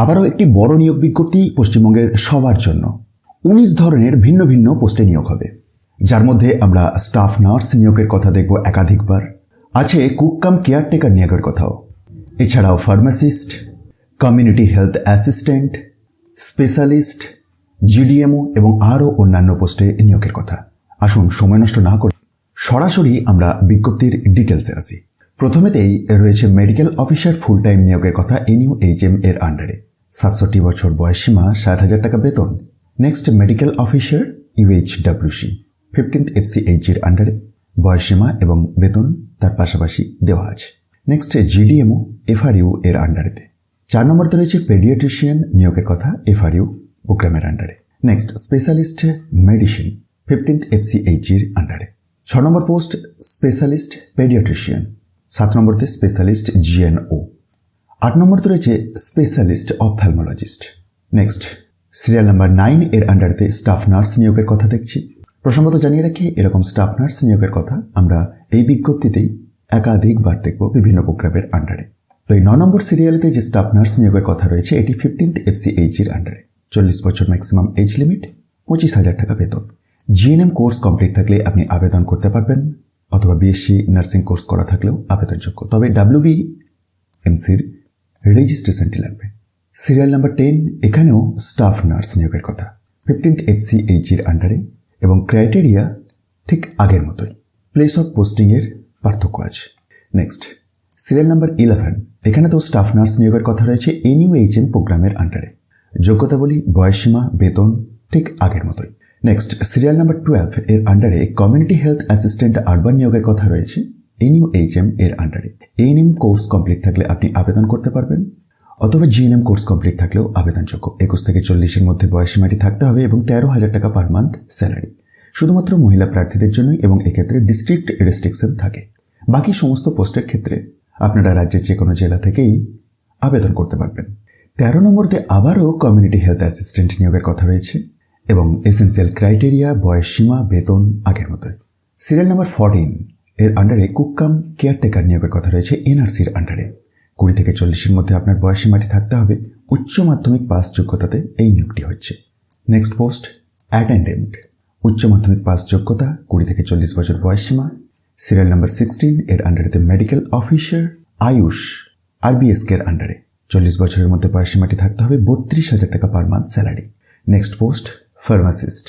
আবারও একটি বড় নিয়োগ বিজ্ঞপ্তি পশ্চিমবঙ্গের সবার জন্য। উনিশ ধরনের ভিন্ন ভিন্ন পোস্টে নিয়োগ হবে। যার মধ্যে আমরা স্টাফ নার্স নিয়োগের কথা দেখব একাধিকবার। আছে কুক কাম কেয়ারটেকার নিয়োগের কথাও। এছাড়াও pharmacist, community health assistant, specialist, GDMO এবং আরও অন্যান্য পোস্টে নিয়োগের কথা। আসুন সময় নষ্ট না করে সরাসরি আমরা বিজ্ঞপ্তির ডিটেলসে আসি। প্রথমেতেই রয়েছে মেডিকেল অফিসার ফুল টাইম নিয়োগের কথা এনইউ এইচ এম এর আন্ডারে সাতষট্টি বছর বয়স সীমা ষাট হাজার টাকা বেতন। Next medical officer UH WC fifteenth FCH এর আন্ডারে বয়সসীমা এবং বেতন তার পাশাপাশি দেওয়া আছে। নেক্সট জিডিএমও এফআরইউ এর আন্ডারেতে চার নম্বরতে রয়েছে পেডিয়াট্রিশিয়ান নিয়োগের কথা এফআরইউ প্রোগ্রামের আন্ডারে next specialist medicine fifteenth FCH এর আন্ডারে ছ নম্বর পোস্ট স্পেশালিস্ট পেডিয়াট্রিশিয়ান সাত নম্বরতে স্পেশালিস্ট জিএনও আট নম্বরতে রয়েছে specialist ophthalmologist next serial number nine এর আন্ডারতে স্টাফ নার্স নিয়োগের কথা দেখছি। প্রসঙ্গত জানিয়ে রাখি, এরকম স্টাফ নার্স নিয়োগের কথা আমরা এই বিজ্ঞপ্তিতেই একাধিকবার দেখব বিভিন্ন প্রোগ্রামের আন্ডারে তো এই ন নম্বর সিরিয়ালেতে যে স্টাফ নার্স নিয়োগের কথা রয়েছে, এটি ফিফটিন্থ এফসিএইচ এর আন্ডারে চল্লিশ বছর ম্যাক্সিমাম এজ লিমিট পঁচিশ হাজার টাকা বেতন। জিএনএম কোর্স কমপ্লিট থাকলে আপনি আবেদন করতে পারবেন, অথবা বিএসসি নার্সিং কোর্স করা থাকলেও আবেদনযোগ্য। তবে ডাব্লিউবি এমসির রেজিস্ট্রেশনটি লাগবে। সিরিয়াল নাম্বার টেন, এখানেও স্টাফ নার্স নিয়োগের কথা। ফিফটিন্থ এফসি এইচির আন্ডারে এবং ক্রাইটেরিয়া ঠিক আগের মতোই। প্লেস অফ পোস্টিংয়ের পার্থক্য আছে। নেক্সট সিরিয়াল নাম্বার ইলেভেন এখানে তো স্টাফ নার্স নিয়োগের কথা রয়েছে এনইউএইচএম প্রোগ্রামের আন্ডারে। যোগ্যতা বলি বয়সসীমা, বেতন ঠিক আগের মতোই। নেক্সট সিরিয়াল নাম্বার টুয়েলভ এর আন্ডারে কমিউনিটি হেলথ অ্যাসিস্ট্যান্ট আরবান নিয়োগের কথা রয়েছে। এনইউএইচএম এর আন্ডারে। এএনএম কোর্স কমপ্লিট থাকলে আপনি আবেদন করতে পারবেন, অথবা জিএনএম কোর্স কমপ্লিট থাকলেও আবেদনযোগ্য। একুশ থেকে চল্লিশের মধ্যে বয়সীমাটি থাকতে হবে এবং তেরো হাজার টাকা পার মান্থ স্যালারি। শুধুমাত্র মহিলা প্রার্থীদের জন্যই এবং এক্ষেত্রে ডিস্ট্রিক্ট রেস্ট্রিকশন থাকে। বাকি সমস্ত পোস্টের ক্ষেত্রে আপনারা রাজ্যের যে কোনো জেলা থেকেই আবেদন করতে পারবেন। তেরো নম্বরতে আবারও কমিউনিটি হেলথ অ্যাসিস্ট্যান্ট নিয়োগের কথা রয়েছে এবং এসেন্সিয়াল ক্রাইটেরিয়া বয়স সীমা, বেতন আগের মতোই। সিরিয়াল নাম্বার ফোরটিন এর আন্ডারে কুককাম কেয়ারটেকার নিয়োগের কথা রয়েছে এনআরসির আন্ডারে কুড়ি থেকে চল্লিশের মধ্যে আপনার বয়স সীমাটি থাকতে হবে। উচ্চ মাধ্যমিক পাস যোগ্যতাতে এই নিয়োগটি হচ্ছে। নেক্সট পোস্ট অ্যাটেন্ডেন্ট উচ্চ মাধ্যমিক পাস যোগ্যতা, কুড়ি থেকে চল্লিশ বছর বয়স সীমা সিরিয়াল নাম্বার সিক্সটিন এর আন্ডারেতে মেডিকেল অফিসার আয়ুষ আরবিএসকে এর আন্ডারে চল্লিশ বছরের মধ্যে বয়স সীমাটি থাকতে হবে, বত্রিশ হাজার টাকা per month salary next post pharmacist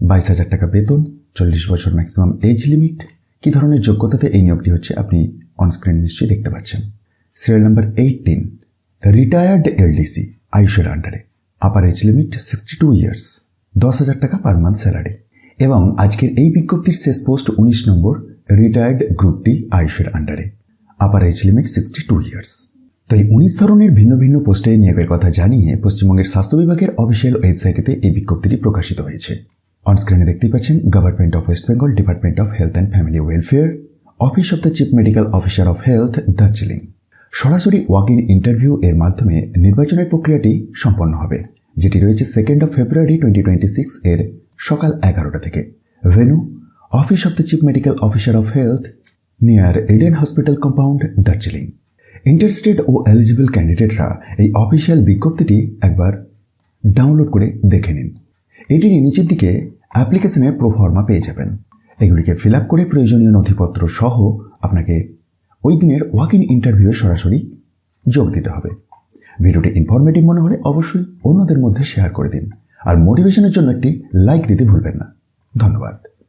বাইশ হাজার টাকা বেতন, চল্লিশ বছর ম্যাক্সিমাম এজ লিমিট কী ধরনের যোগ্যতাতে এই নিয়োগটি হচ্ছে আপনি অনস্ক্রিন নিশ্চয়ই দেখতে পাচ্ছেন। Serial number eighteen retired LDC আয়ুষের আন্ডারে upper age limit sixty two years দশ হাজার টাকা পার মান্থ স্যালারি এবং আজকের এই বিজ্ঞপ্তির শেষ পোস্ট উনিশ নম্বর রিটায়ার্ড গ্রুপ ডি আয়ুষের আন্ডারে upper age limit sixty two years তো এই উনিশ ধরনের ভিন্ন ভিন্ন পোস্টে নিয়োগের কথা জানিয়ে পশ্চিমবঙ্গের স্বাস্থ্য বিভাগের অফিসিয়াল ওয়েবসাইটেতে এই বিজ্ঞপ্তিটি প্রকাশিত হয়েছে। অনস্ক্রিনে দেখতেই পাচ্ছেন government of West Bengal department of health and family welfare office of the chief medical officer of health Darjeeling সরাসরি ওয়াক ইন ইন্টারভিউ এর মাধ্যমে নির্বাচনের প্রক্রিয়াটি সম্পন্ন হবে, যেটি রয়েছে second of February twenty twenty six এর সকাল এগারোটা থেকে। Venue office of the chief medical officer of health near Eden hospital compound Darjeeling interested O eligible ক্যান্ডিডেটরা এই অফিসিয়াল বিজ্ঞপ্তিটি একবার ডাউনলোড করে দেখে নিন। এটির নিচের দিকে অ্যাপ্লিকেশনের প্রোফর্মা পেয়ে যাবেন। এগুলিকে ফিল আপ করে প্রয়োজনীয় নথিপত্র সহ আপনাকে ওই দিনের ওয়াক ইন ইন্টারভিউয়ে সরাসরি যোগ দিতে হবে। ভিডিওটি ইনফরমেটিভ মনে হলে অবশ্যই অন্যদের মধ্যে শেয়ার করে দিন। আর মোটিভেশনের জন্য একটি লাইক দিতে ভুলবেন না। ধন্যবাদ।